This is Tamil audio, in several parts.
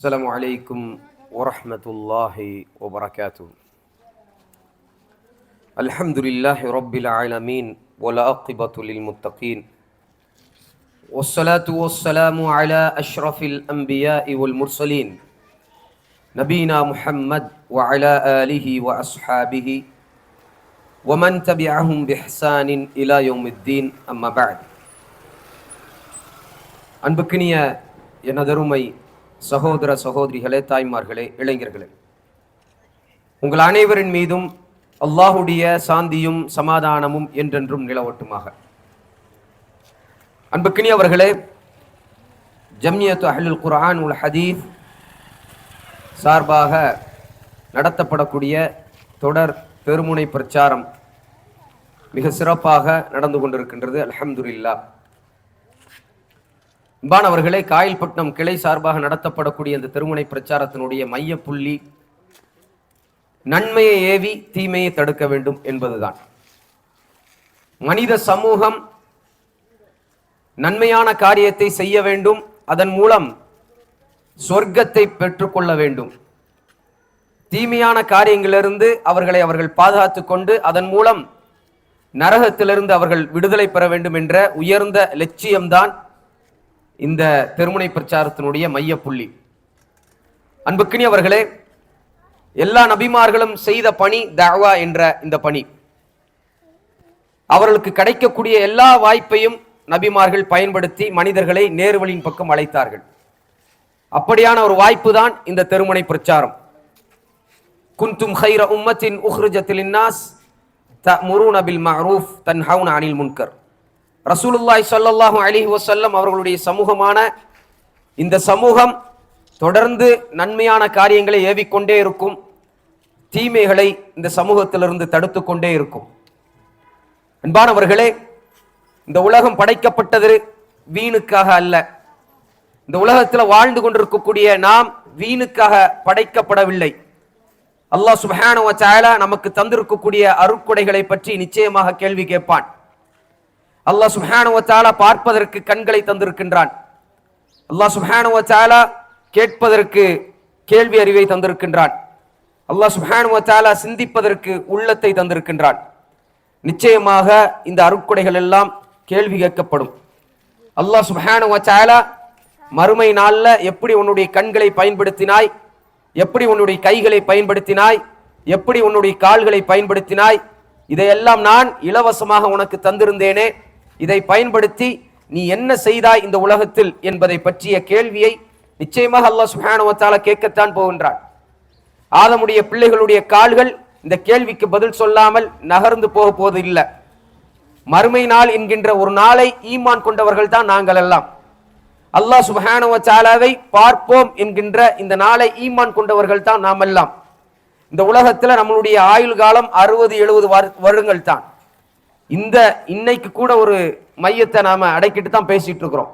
السلام عليكم ورحمة الله وبركاته الحمد لله رب العالمين والعاقبة للمتقين والصلاة والسلام على أشرف الأنبياء والمرسلين نبينا محمد وعلى آله وأصحابه ومن تبعهم بإحسان إلى يوم الدين أما بعد அன்புக்கினிய எனதருமை சகோதர சகோதரிகளே தாய்மார்களே இளைஞர்களே. உங்கள் அனைவரின் மீதும் அல்லாஹுடைய சாந்தியும் சமாதானமும் என்றென்றும் நிலவட்டுமாக. அன்புக்கினியவர்களே ஜம்யத் அஹலுல் குரான் உல் ஹதீஸ் சார்பாக நடத்தப்படக்கூடிய தொடர் பெருமுனை பிரச்சாரம் மிக சிறப்பாக நடந்து கொண்டிருக்கின்றது. அல்ஹம்துலில்லாஹ் அன்பானவர்களே காயல்பட்டினம் கிளை சார்பாக நடத்தப்படக்கூடிய இந்த திருமுனை பிரச்சாரத்தினுடைய மைய புள்ளி நன்மையை ஏவி தீமையை தடுக்க வேண்டும் என்பதுதான். மனித சமூகம் நன்மையான காரியத்தை செய்ய வேண்டும். அதன் மூலம் சொர்க்கத்தை பெற்றுக்கொள்ள வேண்டும். தீமையான காரியங்களிலிருந்து அவர்களை அவர்கள் பாதுகாத்து கொண்டு அதன் மூலம் நரகத்திலிருந்து அவர்கள் விடுதலை பெற வேண்டும் என்ற உயர்ந்த லட்சியம்தான் இந்த தெருமுனை பிரச்சாரத்தினுடைய மைய புள்ளி. அன்புக்கினி அவர்களே எல்லா நபிமார்களும் செய்த பணி தாவா என்ற இந்த பணி. அவர்களுக்கு கிடைக்கக்கூடிய எல்லா வாய்ப்பையும் நபிமார்கள் பயன்படுத்தி மனிதர்களை நேர்வழியின் பக்கம் அழைத்தார்கள். அப்படியான ஒரு வாய்ப்பு தான் இந்த தெருமுனை பிரச்சாரம். குந்தும் ஹைர உம்மத்தின் உஹ்ருஜத்தில் இன்னாஸ் நபில் மஹரூஃப் தன் ஹவுனா அனில் முன்கர். ரசூலுல்லாய் ஸல்லல்லாஹு அலி வசல்லம் அவர்களுடைய சமூகமான இந்த சமூகம் தொடர்ந்து நன்மையான காரியங்களை ஏவிக்கொண்டே இருக்கும். தீமைகளை இந்த சமூகத்திலிருந்து தடுத்து கொண்டே இருக்கும். அன்பானவர்களே இந்த உலகம் படைக்கப்பட்டது வீணுக்காக அல்ல. இந்த உலகத்தில் வாழ்ந்து கொண்டிருக்கக்கூடிய நாம் வீணுக்காக படைக்கப்படவில்லை. அல்லாஹ் சுப்ஹானஹு வ நமக்கு தந்திருக்கக்கூடிய அருக்குடைகளை பற்றி நிச்சயமாக கேள்வி கேட்பான். அல்லாஹ் சுப்ஹானஹு பார்ப்பதற்கு கண்களை தந்திருக்கின்றான். அல்லாஹ் சுப்ஹானஹு கேட்பதற்கு கேள்வி அறிவை தந்திருக்கின்றான். அல்லாஹ் சுப்ஹானஹு சிந்திப்பதற்கு உள்ளத்தை தந்திருக்கின்றான். நிச்சயமாக இந்த அருட்கொடைகள் எல்லாம் கேள்வி கேட்கப்படும். அல்லாஹ் சுப்ஹானஹு மறுமை நாளில் எப்படி உன்னுடைய கண்களை பயன்படுத்தினாய்? எப்படி உன்னுடைய கைகளை பயன்படுத்தினாய்? எப்படி உன்னுடைய கால்களை பயன்படுத்தினாய்? இதையெல்லாம் நான் இலவசமாக உனக்கு தந்திருந்தேனே. இதை பயன்படுத்தி நீ என்ன செய்தாய் இந்த உலகத்தில் என்பதை பற்றிய கேள்வியை நிச்சயமாக அல்லாஹ் சுஹானுவத்தால கேட்கத்தான் போகின்றான். ஆதமுடைய பிள்ளைகளுடைய கால்கள் இந்த கேள்விக்கு பதில் சொல்லாமல் நகர்ந்து போக போவது இல்லை. மறுமை நாள் என்கின்ற ஒரு நாளை ஈமான் கொண்டவர்கள் தான் நாங்கள் எல்லாம். அல்லாஹ் சுபஹானுவ சாலாவை பார்ப்போம் என்கின்ற இந்த நாளை ஈமான் கொண்டவர்கள் தான் நாம் எல்லாம் இந்த உலகத்தில் நம்மளுடைய ஆயுள் காலம் அறுபது எழுபது வருடங்கள் தான். இந்த இன்னைக்கு கூட ஒரு மையத்தை நாம அடக்கிட்டு தான் பேசிட்டு இருக்கிறோம்.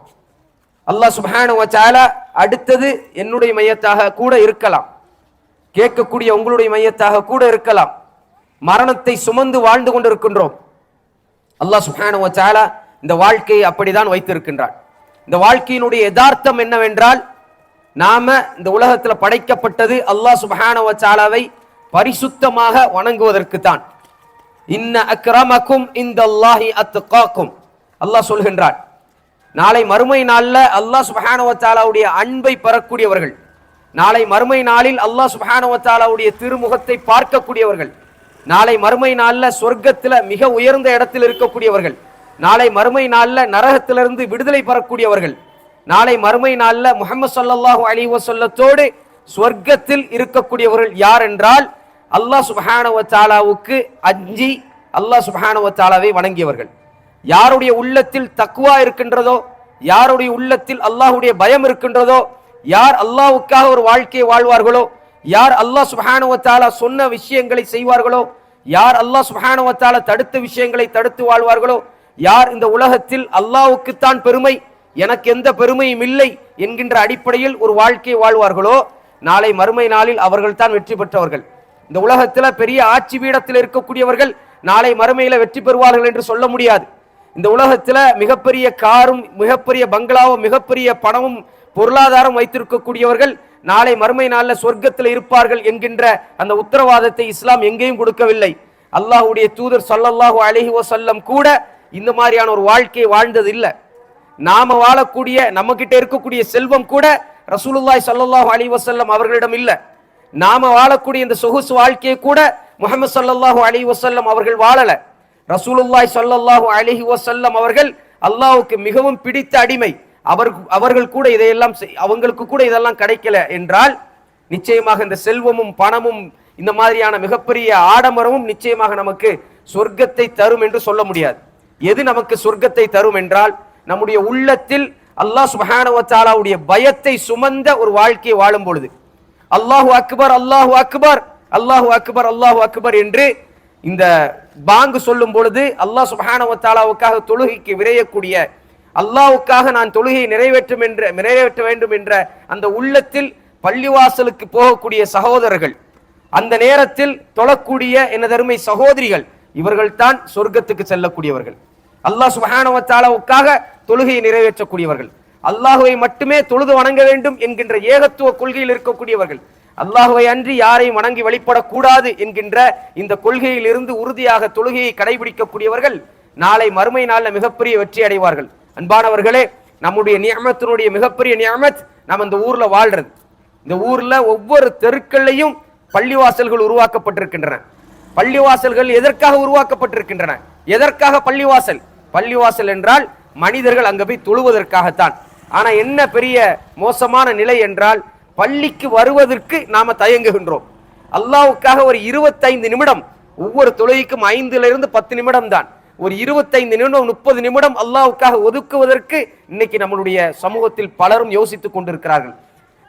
அல்லாஹ் சுப்ஹானஹு வச்சால அடுத்தது என்னுடைய மையத்தாக கூட இருக்கலாம். கேட்கக்கூடிய உங்களுடைய மையத்தாக கூட இருக்கலாம். மரணத்தை சுமந்து வாழ்ந்து கொண்டிருக்கின்றோம். அல்லாஹ் சுப்ஹானஹு வச்சால இந்த வாழ்க்கையை அப்படிதான் வைத்திருக்கின்றான். இந்த வாழ்க்கையினுடைய யதார்த்தம் என்னவென்றால் நாம இந்த உலகத்துல படைக்கப்பட்டது அல்லாஹ் சுபஹான வச்சாலாவை பரிசுத்தமாக வணங்குவதற்கு தான் இன்ன அக்ரமக்கும் இந்த அல்லாஹி அத்துக்காக்கும் அல்லாஹ் சொல்கின்றான். நாளை மறுமை நாளில் அல்லாஹ் சுப்ஹானஹு அன்பை பெறக்கூடியவர்கள் நாளை மறுமை நாளில் அல்லாஹ் சுப்ஹானஹு திருமுகத்தை பார்க்கக்கூடியவர்கள் நாளை மறுமை நாளில் சொர்க்கத்தில் மிக உயர்ந்த இடத்தில் இருக்கக்கூடியவர்கள் நாளை மறுமை நாளில் நரகத்திலிருந்து விடுதலை பெறக்கூடியவர்கள் நாளை மறுமை நாளில் முகமது ஸல்லல்லாஹு அலி வசல்லத்தோடு சொர்க்கத்தில் இருக்கக்கூடியவர்கள் யார் என்றால் அல்லாஹ் சுபஹானவத்தாலாவுக்கு அஞ்சி அல்லாஹ் சுபஹானவத்தாலாவை வணங்கியவர்கள். யாருடைய உள்ளத்தில் தக்குவா இருக்கின்றதோ யாருடைய உள்ளத்தில் அல்லாஹ்வுடைய பயம் இருக்கின்றதோ யார் அல்லாஹ்வுக்காக ஒரு வாழ்க்கையை வாழ்வார்களோ யார் அல்லாஹ் சுப்ஹானஹு சொன்ன விஷயங்களை செய்வார்களோ யார் அல்லாஹ் சுப்ஹானஹு தடுத்த விஷயங்களை தடுத்து வாழ்வார்களோ யார் இந்த உலகத்தில் அல்லாவுக்குத்தான் பெருமை எனக்கு எந்த பெருமையும் இல்லை என்கின்ற அடிப்படையில் ஒரு வாழ்க்கையை வாழ்வார்களோ நாளை மறுமை நாளில் அவர்கள் தான் வெற்றி பெற்றவர்கள். இந்த உலகத்தில் பெரிய ஆட்சி பீடத்தில் இருக்கக்கூடியவர்கள் நாளை மறுமையில் வெற்றி பெறுவார்கள் என்று சொல்ல முடியாது. இந்த உலகத்தில் மிகப்பெரிய காரும் மிகப்பெரிய பங்களாவும் மிகப்பெரிய பணமும் பொருளாதாரம் வைத்திருக்கக்கூடியவர்கள் நாளை மறுமை நாளில் சொர்க்கத்தில் இருப்பார்கள் என்கின்ற அந்த உத்தரவாதத்தை இஸ்லாம் எங்கேயும் கொடுக்கவில்லை. அல்லாஹுடைய தூதர் சல்லல்லாஹு அலைஹி வஸல்லம் கூட இந்த மாதிரியான ஒரு வாழ்க்கையை வாழ்ந்தது இல்லை. நாம வாழக்கூடிய நம்மகிட்ட இருக்கக்கூடிய செல்வம் கூட ரசூலுல்லாய் ஸல்லல்லாஹு அலைஹி வஸல்லம் அவர்களிடம் இல்லை. நாம வாழக்கூடிய இந்த சொகுசு வாழ்க்கையை கூட முகமது சல்லாஹூ அலி வசல்லம் அவர்கள் வாழல. ரசூலுல்லாய் ஸல்லல்லாஹு அலிஹி வசல்லம் அவர்கள் அல்லாவுக்கு மிகவும் பிடித்த அடிமை. அவர் அவர்கள் கூட இதையெல்லாம் செய்- அவங்களுக்கு கூட இதெல்லாம் கிடைக்கல என்றால் நிச்சயமாக இந்த செல்வமும் பணமும் இந்த மாதிரியான மிகப்பெரிய ஆடம்பரமும் நிச்சயமாக நமக்கு சொர்க்கத்தை தரும் என்று சொல்ல முடியாது. எது நமக்கு சொர்க்கத்தை தரும் என்றால் நம்முடைய உள்ளத்தில் அல்லாஹ் சுப்ஹானஹு பயத்தை சுமந்த ஒரு வாழ்க்கையை வாழும் பொழுது அல்லாஹு அக்பர் அல்லாஹு அக்பர் அல்லாஹு அக்பர் அல்லாஹு அக்பர் என்று இந்த பாங்கு சொல்லும் பொழுது அல்லாஹ் சுபானவத்தாலாவுக்காக தொழுகைக்கு விரையக்கூடிய அல்லாவுக்காக நான் தொழுகையை நிறைவேற்றும் என்ற நிறைவேற்ற வேண்டும் என்ற அந்த உள்ளத்தில் பள்ளிவாசலுக்கு போகக்கூடிய சகோதரர்கள் அந்த நேரத்தில் தொழக்கூடிய எனதருமை சகோதரிகள் இவர்கள் தான் சொர்க்கத்துக்கு செல்லக்கூடியவர்கள். அல்லாஹ் சுப்ஹானஹு தொழுகையை நிறைவேற்றக்கூடியவர்கள். அல்லாஹுவை மட்டுமே தொழுது வணங்க வேண்டும் என்கின்ற ஏகத்துவ கொள்கையில் இருக்கக்கூடியவர்கள். அல்லாஹுவை அன்றி யாரையும் வணங்கி வழிபடக்கூடாது என்கின்ற இந்த கொள்கையில் இருந்து உறுதியாக தொழுகையை கடைபிடிக்கக்கூடியவர்கள் நாளை மறுமை நாளில் மிகப்பெரிய வெற்றி அடைவார்கள். அன்பானவர்களே நம்முடைய நியமத்தினுடைய மிகப்பெரிய நியமத் நம்ம இந்த ஊர்ல வாழ்றது. இந்த ஊர்ல ஒவ்வொரு தெருக்கள்லையும் பள்ளிவாசல்கள் உருவாக்கப்பட்டிருக்கின்றன. பள்ளிவாசல்கள் எதற்காக உருவாக்கப்பட்டிருக்கின்றன? எதற்காக பள்ளிவாசல்? பள்ளிவாசல் என்றால் மனிதர்கள் அங்கே போய் தொழுவதற்காகத்தான். ஆனா என்ன பெரிய மோசமான நிலை என்றால் பள்ளிக்கு வருவதற்கு நாம தயங்குகின்றோம். அல்லாவுக்காக ஒரு இருபத்தைந்து நிமிடம் ஒவ்வொரு தொழுகைக்கும் ஐந்துல இருந்து பத்து நிமிடம் தான் ஒரு இருபத்தைந்து நிமிடம் முப்பது நிமிடம் அல்லாவுக்காக ஒதுக்குவதற்கு இன்னைக்கு நம்மளுடைய சமூகத்தில் பலரும் யோசித்துக் கொண்டிருக்கிறார்கள்.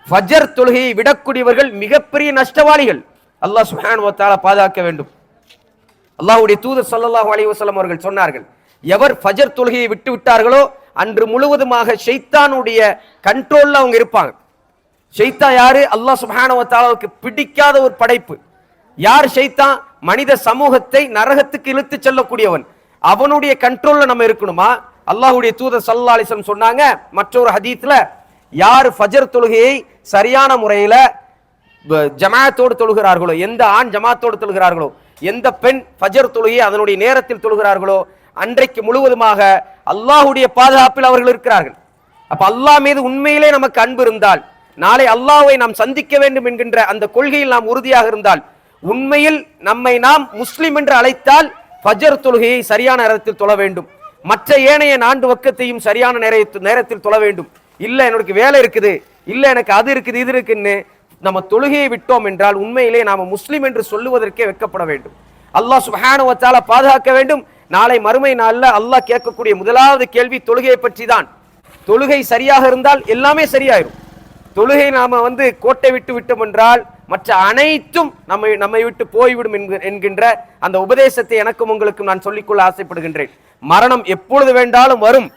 ஃபஜர் தொழுகையை விடக்கூடியவர்கள் மிகப்பெரிய நஷ்டவாளிகள். அல்லாஹ் சுப்ஹானஹு பாதுகாக்க வேண்டும். அல்லாஹ்வுடைய தூதர் சல்லாஹூ அலி வசலம் அவர்கள் சொன்னார்கள் எவர் ஃபஜர் தொழுகையை விட்டு விட்டார்களோ அன்று முழுவதுமாக ஷெய்தானுடைய கண்ட்ரோல்ல அவங்க இருப்பாங்க. ஷைத்தான் யாரு? அல்லாஹ் சுபானவத்தாலாவுக்கு பிடிக்காத ஒரு படைப்பு. யார் ஷெய்தான் மனித சமூகத்தை நரகத்துக்கு இழுத்து செல்லக்கூடியவன். அவனுடைய கண்ட்ரோல்ல நம்ம இருக்கணுமா? அல்லாஹுடைய தூதர் சல்லாலிசம் சொன்னாங்க மற்றொரு ஹதீத்ல யார் ஃபஜர் தொழுகையை சரியான முறையில ஜமாத்தோடு தொழுகிறார்களோ எந்த ஆண் ஜமாத்தோடு தொழுகிறார்களோ எந்த பெண் ஃபஜர் தொழுகையை அதனுடைய நேரத்தில் தொழுகிறார்களோ அன்றைக்கு முழுவதுமாக அல்லாஹ்வுடைய பாதுகாப்பில் அவர்கள் இருக்கிறார்கள். அப்ப அல்லாஹ் மீது உண்மையிலே நமக்கு அன்பு இருந்தால் நாளை அல்லாஹ்வை நாம் சந்திக்க வேண்டும் என்கின்ற அந்த கொள்கையில் நாம் உறுதியாக இருந்தால் உண்மையில் நம்மை நாம் முஸ்லிம் என்று அழைத்தால் ஃபஜர் தொழுகையை சரியான நேரத்தில் தொழ வேண்டும். மற்ற ஏனைய நான்கு வக்கத்தையும் சரியான நேர நேரத்தில் தொழ வேண்டும். இல்ல எனக்கு வேலை இருக்குது இல்ல எனக்கு அது இருக்குது இது இருக்குன்னு நம்ம தொழுகையை விட்டோம் என்றால் உண்மையிலே நாம முஸ்லிம் என்று சொல்லுவதற்கே வெட்கப்பட வேண்டும். அல்லாஹ் சுஹானுவத்தால பாதுகாக்க வேண்டும். நாளை மறுமை நாளில் அல்லாஹ் கேட்கக்கூடிய முதலாவது கேள்வி தொழுகையை பற்றி தான் தொழுகை சரியாக இருந்தால் எல்லாமே சரியாயிரும். தொழுகை நாம் வந்து கோட்டை விட்டு விட்டோம் என்றால் மற்ற அனைத்தும் நம்மை நம்மை விட்டு போய்விடும் என்கின்ற அந்த உபதேசத்தை எனக்கும் உங்களுக்கும் நான் சொல்லிக்கொள்ள ஆசைப்படுகின்றேன். மரணம் எப்பொழுது வேண்டாலும் வரும்.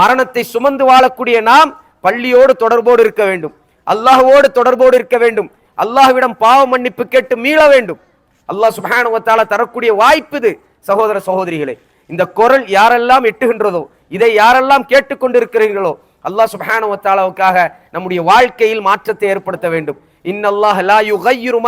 மரணத்தை சுமந்து வாழக்கூடிய நாம் பள்ளியோடு தொடர்போடு இருக்க வேண்டும். அல்லாஹுவோடு தொடர்போடு இருக்க வேண்டும். அல்லாஹ்விடம் பாவ மன்னிப்பு கேட்டு மீள வேண்டும். அல்லாஹ் சுபானுவத்தால தரக்கூடிய வாய்ப்பு இது. சகோதர சகோதரிகளே இந்த குரல் யாரெல்லாம் எட்டுகின்றதோ இதை யாரெல்லாம் கேட்டுக்கொண்டிருக்கிறீர்களோ அல்லாஹ் சுப்ஹானஹு நம்முடைய வாழ்க்கையில் மாற்றத்தை ஏற்படுத்த வேண்டும். இன்னல்லாஹ் லா யுகையிரு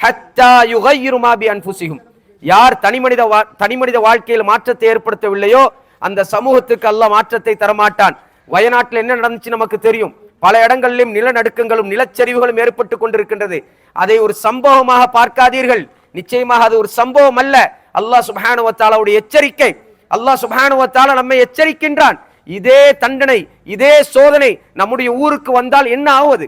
ஹத்தா யுகையிரு பி யார் தனிமனித வா- தனிமனித வாழ்க்கையில் மாற்றத்தை ஏற்படுத்தவில்லையோ அந்த சமூகத்துக்கு அல்லாஹ் மாற்றத்தை தரமாட்டான். வயநாட்டில் என்ன நடந்துச்சு நமக்கு தெரியும்? பல இடங்களிலும் நிலநடுக்கங்களும் நிலச்சரிவுகளும் ஏற்பட்டு கொண்டிருக்கின்றது. அதை ஒரு சம்பவமாக பார்க்காதீர்கள். நிச்சயமாக அது ஒரு சம்பவம் அல்ல. அல்லாஹ் சுபானுவத்தாலாவுடைய எச்சரிக்கை. அல்லாஹ் சுபானுவத்தாலா நம்மை எச்சரிக்கின்றான். இதே தண்டனை இதே சோதனை நம்முடைய ஊருக்கு வந்தால் என்ன ஆவது?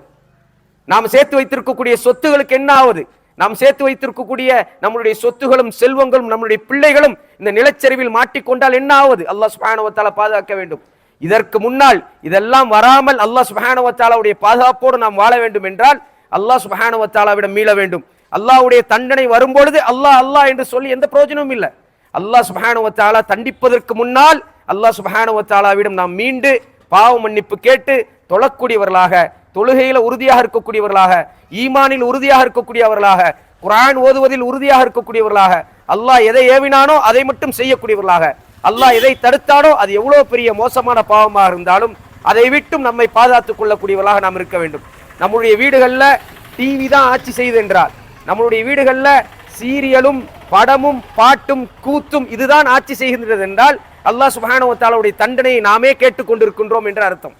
நாம் சேர்த்து வைத்திருக்கக்கூடிய சொத்துகளுக்கு என்ன ஆவது? நாம் சேர்த்து வைத்திருக்கக்கூடிய நம்மளுடைய சொத்துகளும் செல்வங்களும் நம்மளுடைய பிள்ளைகளும் இந்த நிலச்சரிவில் மாட்டிக்கொண்டால் என்ன ஆவது? அல்லாஹ் சுபானுவத்தாலா பாதுகாக்க வேண்டும். இதற்கு முன்னால் இதெல்லாம் வராமல் அல்லாஹ் சுபானுவத்தாலாவுடைய பாதுகாப்போடு நாம் வாழ வேண்டும் என்றால் அல்லாஹ் சுபானுவத்தாலாவிடம் மீள வேண்டும். அல்லாவுடைய தண்டனை வரும்பொழுது அல்லாஹ் அல்லாஹ் என்று சொல்லி எந்த பிரயோஜனமும் இல்லை. அல்லாஹ் சுபஹானுவத்தாலா தண்டிப்பதற்கு முன்னால் அல்லாஹ் சுபஹானுவத்தாலாவிடம் நாம் மீண்டு பாவ மன்னிப்பு கேட்டு தொழக்கூடியவர்களாக தொழுகையில் உறுதியாக இருக்கக்கூடியவர்களாக ஈமானில் உறுதியாக இருக்கக்கூடியவர்களாக குரான் ஓதுவதில் உறுதியாக இருக்கக்கூடியவர்களாக அல்லாஹ் எதை ஏவினானோ அதை மட்டும் செய்யக்கூடியவர்களாக அல்லாஹ் எதை தடுத்தானோ அது எவ்வளோ பெரிய மோசமான பாவமாக இருந்தாலும் அதை விட்டும் நம்மை பாதுகாத்துக் கொள்ளக்கூடியவர்களாக நாம் இருக்க வேண்டும். நம்முடைய வீடுகளில் டிவி தான் ஆட்சி செய்து என்றால் நம்மளுடைய வீடுகளில் சீரியலும் படமும் பாட்டும் கூத்தும் இதுதான் ஆட்சி செய்கின்றது என்றால் அல்லாஹ் சுப்ஹானஹு தண்டனையை நாமே கேட்டுக்கொண்டிருக்கின்றோம் என்ற அர்த்தம்.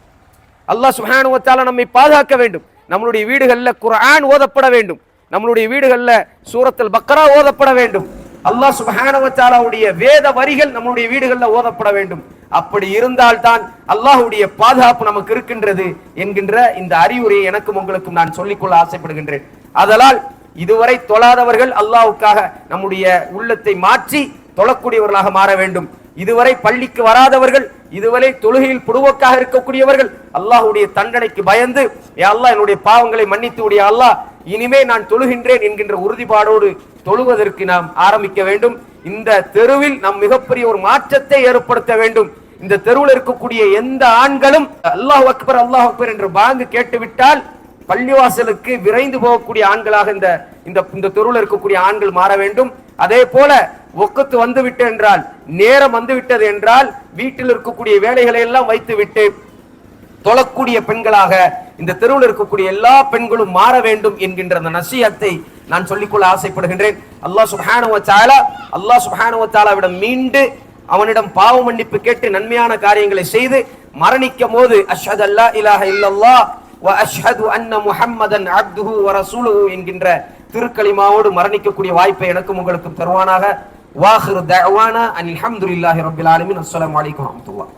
அல்லாஹ் சுப்ஹானஹு நம்மை பாதுகாக்க வேண்டும். நம்மளுடைய வீடுகளில் குரான் ஓதப்பட வேண்டும். நம்மளுடைய வீடுகளில் சூரத்தில் பக்ரா ஓதப்பட வேண்டும். அல்லாஹ் சுப்ஹானஹு வேத வரிகள் நம்மளுடைய வீடுகளில் ஓதப்பட வேண்டும். அப்படி இருந்தால்தான் அல்லாஹுடைய பாதுகாப்பு நமக்கு இருக்கின்றது என்கின்ற இந்த அறிவுரையை எனக்கும் உங்களுக்கும் நான் சொல்லிக்கொள்ள ஆசைப்படுகின்றேன். அதனால் இதுவரை தொழாதவர்கள் அல்லாவுக்காக நம்முடைய உள்ளத்தை மாற்றி தொழக்கூடியவர்களாக மாற வேண்டும். இதுவரை பள்ளிக்கு வராதவர்கள் இதுவரை தொழுகையில் புடுவக்காக இருக்கக்கூடியவர்கள் அல்லாஹுடைய தண்டனைக்கு பயந்து யா அல்லாஹ் என்னுடைய பாவங்களை மன்னித்து உடைய அல்லாஹ் இனிமே நான் தொழுகின்றேன் என்கின்ற உறுதிப்பாடோடு தொழுவதற்கு நாம் ஆரம்பிக்க வேண்டும். இந்த தெருவில் நாம் மிகப்பெரிய ஒரு மாற்றத்தை ஏற்படுத்த வேண்டும். இந்த தெருவில் இருக்கக்கூடிய எந்த ஆண்களும் அல்லாஹ் அக்பர் அல்லாஹ் அக்பர் என்று பாங்கு கேட்டுவிட்டால் பள்ளிவாசலுக்கு விரைந்து போகக்கூடிய ஆண்களாக இந்த இந்த இந்த தெருவில் இருக்கக்கூடிய ஆண்கள் மாற வேண்டும். அதே போல ஒக்கத்து வந்து விட்டு என்றால் நேரம் வந்து விட்டது என்றால் வீட்டில் இருக்கக்கூடிய வேலைகளை எல்லாம் வைத்து விட்டு தொழக்கூடிய பெண்களாக இந்த தெருவில் இருக்கக்கூடிய எல்லா பெண்களும் மாற வேண்டும் என்கின்ற அந்த நசியத்தை நான் சொல்லிக்கொள்ள ஆசைப்படுகின்றேன். அல்லாஹ் சுப்ஹானஹு சாலா அல்லாஹ் சுப்ஹானஹு மீண்டு அவனிடம் பாவ மன்னிப்பு கேட்டு நன்மையான காரியங்களை செய்து மரணிக்கும் போது அஷத் அல்லா இலாஹ இல்லல்லா அஷ்ஹது அன்ன முஹம்மதன் அப்துஹு வ ரசூலுஹு என்கின்ற திருக்களிமாவோடு மரணிக்கக்கூடிய வாய்ப்பை எனக்கும் உங்களுக்கும் தருவானாக. வாஹிரு தஅவானா அனில் ஹம்துலில்லாஹி ரப்பில் ஆலமீன் அஸ்ஸலாமு அலைக்கும் வரஹ்மத்துல்லாஹ்